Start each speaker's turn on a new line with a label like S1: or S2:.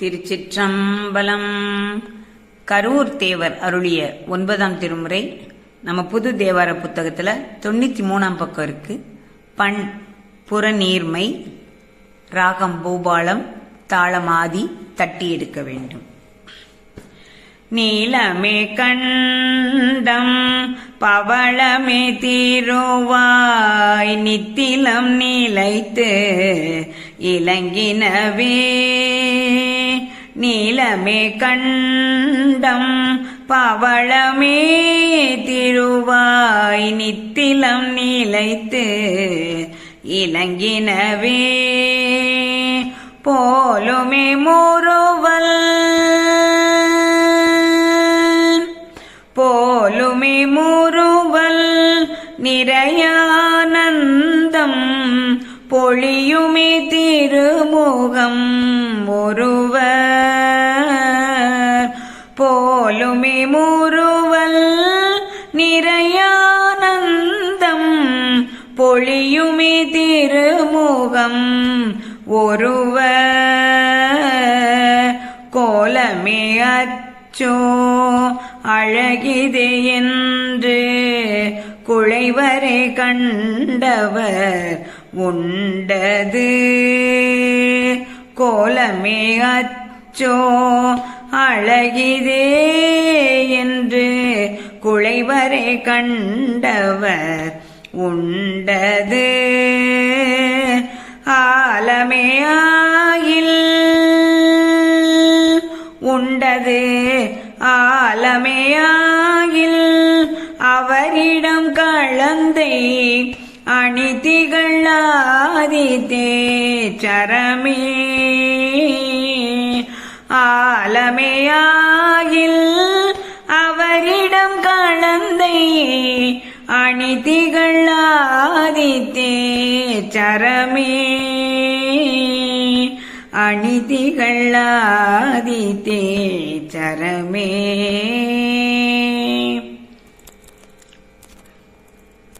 S1: திருச்சிற்றம்பலம். கரூர் தேவர் அருளிய ஒன்பதாம் திருமுறை நம்ம புது தேவார புத்தகத்தில் தொண்ணூத்தி மூணாம் பக்கம் இருக்கு. பண் புறநீர்மை ராகம் பூபாலம் தாளமாதி தட்டி எடுக்க வேண்டும். நீலமே கண்டம் பவளமே தீருவாய் நித்திலம் நீலைத்து இலங்கினவே. நீலமே கண்டம் பவளமே திருவாய் நித்திலம் நீலைத்து இலங்கினவே. போலுமே முறுவல் போலுமே முறுவல் நிறையானந்தம் பொழியுமே திருமுகம். போலுமே முருவல் நிறையானந்தம் பொழியுமே திருமுகம். ஒருவ கோலமே அச்சோ அழகிதே என்று குழைவரை கண்டவர். உண்டது கோலமே அச்சோ அழகிதே என்று குழைவரை கண்டவர் உண்டது. ஆலமே உண்டது. ஆலமையாகில் அவரிடம் கலந்தை அணிதிகளாதித்தே சரமே ஆலமையாகில் அவரிடம் கலந்தை அணிதிகளாதித்தே சரமே. அணிதிகளாதித்தே சரமே.